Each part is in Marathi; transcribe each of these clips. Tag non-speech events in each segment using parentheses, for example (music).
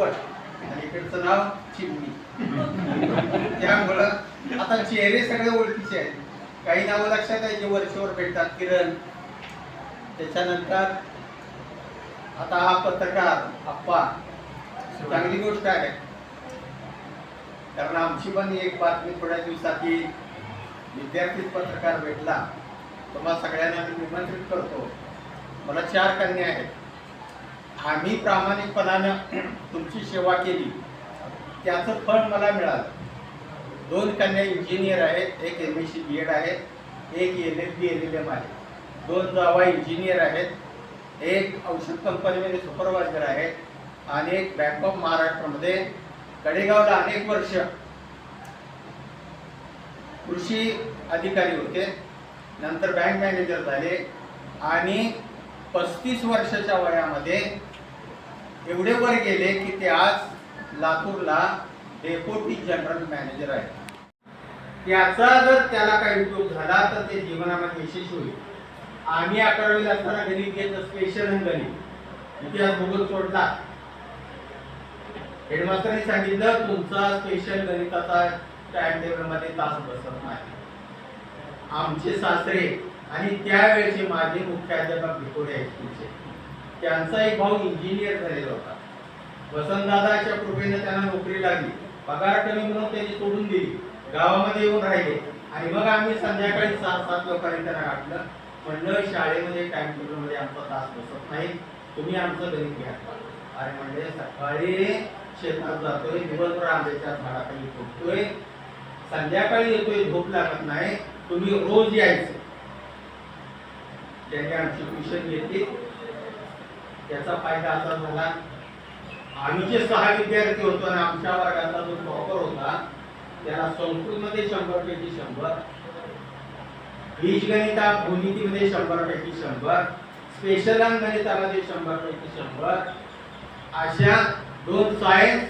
आणि इकडचं नाव चिमणी. त्यामुळं आता चेहरे सगळे ओळखीचे आहेत. काही नावं लक्षात आहे जे वरचेवर भेटतात. किरण. त्याच्यानंतर आता हा पत्रकार अप्पा चांगली गोष्ट आहे. कारण आमची पण एक बातमी थोड्या दिवसात येईल. विद्यार्थी पत्रकार भेटला. तुम्हाला सगळ्यांना मी निमंत्रित करतो. मला चार कन्या आहेत. आम्ही प्रामाणिकपणानं तुमची सेवा केली. त्याचं फळ मला मिळालं. दोन कन्या इंजिनियर आहेत एक M S C B Ed आहेत एक L L B L L M आहे. दोन जावा इंजिनियर आहेत एक औषध कंपनीमध्ये सुपरवायझर आहेत आणि एक बँक ऑफ महाराष्ट्रामध्ये कडेगावला अनेक वर्ष कृषी अधिकारी होते. नंतर बँक मॅनेजर झाले आणि पस्तीस वर्षाच्या वयामध्ये एवढे वर गेले की ते आज लातूरला डेप्युटी जनरल मॅनेजर आहेत. त्याचा जर त्याला काही उपयोग झाला तर ते जीवनामध्ये यशस्वी होईल. आम्ही अकरावीला असताना गणित घेत स्पेशल गणित इतिहास भूगोल सोडला. हेडमास्टरने सांगितलं तुमचा स्पेशल गणिताचा टाइम टेबल तास बसत नाही. आमचे सासरे आणि त्यावेळेचे माझे मुख्याध्यापक भिकोडे हायस्कूलचे त्यांचा एक भाऊ इंजिनियर झालेला होता. वसंतदादाच्या कृपेने त्यांना नोकरी लागली. पगार कमी म्हणून त्यांनी सोडून दिली. गावामध्ये येऊन राहिले. आणि मग आम्ही संध्याकाळी सात सात लोकांनी त्यांना गाठलं. म्हणलं शाळेमध्ये टाइममध्ये आमचा तास बसत नाही. तुम्ही आमचं गणित घ्या. अरे म्हणजे सकाळी शेतात जातोय. दिवसभर आंब्याच्या झाडाखाली झोपतोय. संध्याकाळी येतोय. झोप लागत नाही. तुम्ही रोज यायचं. त्यांनी आमची ट्युशन घेतली. त्याचा फायदा असा झाला. आम्ही जे सहा विद्यार्थी होतो आणि आमच्या वर्गातला जो टॉपर होता त्याला संस्कृतमध्ये शंभर पैकी शंभर बीजगणिता भूमितीमध्ये शंभर पैकी शंभर स्पेशल गणितामध्ये शंभर पैकी शंभर. अशा दोन सायन्स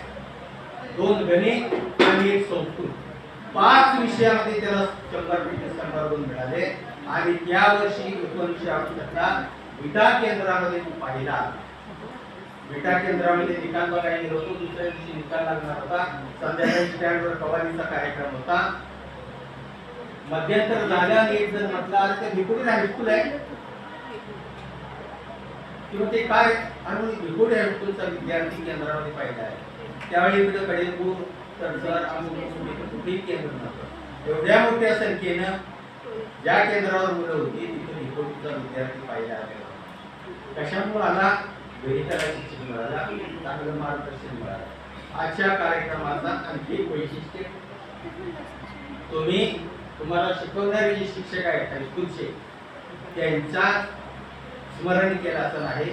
दोन गणित आणि एक संस्कृत. पाच विषयामध्ये त्याला शंभर पैकी शंभर गुण मिळाले. आणि त्या वर्षी एकोणीसशे अडुसष्टला विटा केंद्रामध्ये तू पाहिला. विटा केंद्रामध्ये निकाल बघायला गेलो होतो दुसऱ्या दिवशी निकाल लागणार होता. संध्याकाळी स्टँडवर कवालीचा कार्यक्रम होता. मध्यंतर जागा आणि जर म्हटला तर भिकुडी हायस्कूल आहे. किंवा ते काय? आणि भिकुडी हायस्कूलचा विद्यार्थी केंद्रामध्ये पाहिला आहे. त्यावेळी इकडे कडेपूर तडसर अमुक कुठेही केंद्र नव्हतं. एवढ्या मोठ्या संख्येनं ज्या केंद्रावर मुलं होती तिथे भिकुडीचा विद्यार्थी पाहिला आपल्याला कशामुळे आला गणिताला शिक्षण मिळाला. चांगलं मार्गदर्शन मिळालं. आजच्या कार्यक्रमाचा आणखी एक वैशिष्ट्य तुम्ही तुम्हाला शिकवणारे जे शिक्षक आहेत हायस्कूलचे त्यांचा स्मरण केला असं नाही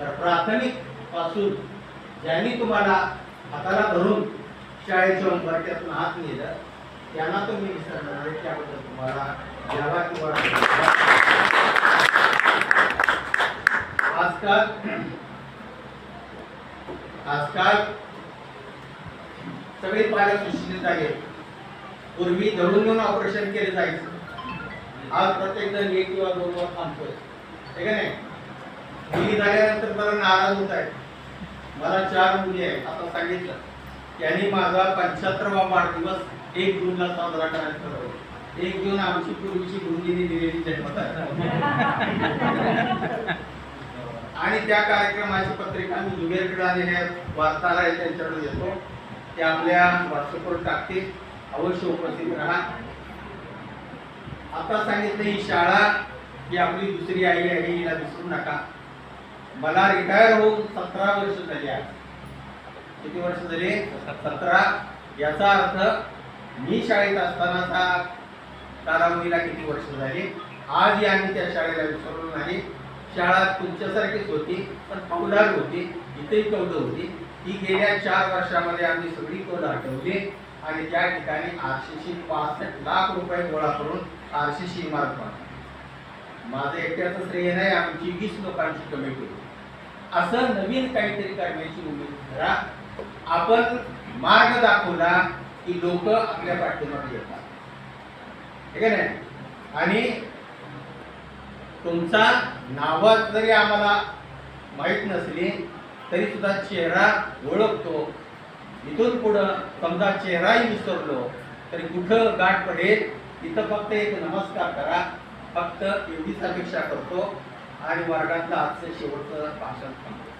तर प्राथमिकपासून ज्यांनी तुम्हाला हाताला धरून शाळेच्या उंबरट्यातून हात नेलं त्यांना तुम्ही विसरणार आहे म्हणजे त्याबद्दल तुम्हाला द्यावा किंवा आजकाल आजकाल सगळे पालक सुशिक्षित आहेत पूर्वी धरून घेऊन ऑपरेशन केले जायचं. आज प्रत्येक जण एक किंवा दोन वर थांबतोय. ठीक नाही? मुली झाल्यानंतर मला नाराज होत आहे मला चार मुली आहेत. आता सांगितलं. त्यांनी माझा पंच्याहत्तरवा वाढदिवस एक जूनला साजरा करायला ठरवलं एक जून आमची पूर्वीची गुरुजींनी दिलेली (laughs) आणि त्या कार्यक्रमाची पत्रिका मी जुबेरकडे आलेल्या वार्ताहर आहे त्यांच्याकडे देतो ते आपल्या व्हॉट्सअपवर टाकतील. अवश्य उपस्थित राहा. आता सांगितलं ही शाळा ही आपली दुसरी आई आहे हिला विसरू नका. मला रिटायर होऊन सतरा वर्ष झाली आहे. किती वर्ष झाली? सतरा. याचा अर्थ मी शाळेत असतानाचा कालावधीला किती वर्ष झाली? आजही आम्ही त्या शाळेला विसरलो नाही. शाळा तुमच्यासारखीच होती पण कौलार होती इथेही कौद होती. ही गेल्या चार वर्षामध्ये आम्ही सगळी कौल आठवली. आणि त्या ठिकाणी आरशीशी पासष्ट लाख रुपये गोळा करून आरशेशी इमारत बांधली. माझं एकट्याचं श्रेय नाही आमची वीस लोकांची कमिटी होती. असं नवीन काहीतरी करण्याची उमेद धरा आपण मार्ग दाखवला की लोक आपल्या पाठीमागे येतात. ठीक आहे ना? आणि तुमचा नावात जरी आम्हाला माहीत नसली तरी सुद्धा चेहरा ओळखतो. इथून पुढं समजा चेहराही विसरलो तरी कुठं गाठ पडेल इथं फक्त एक नमस्कार करा. फक्त एवढीच अपेक्षा करतो. आणि वर्गातलं आजचं शेवटचं भाषण थांबतो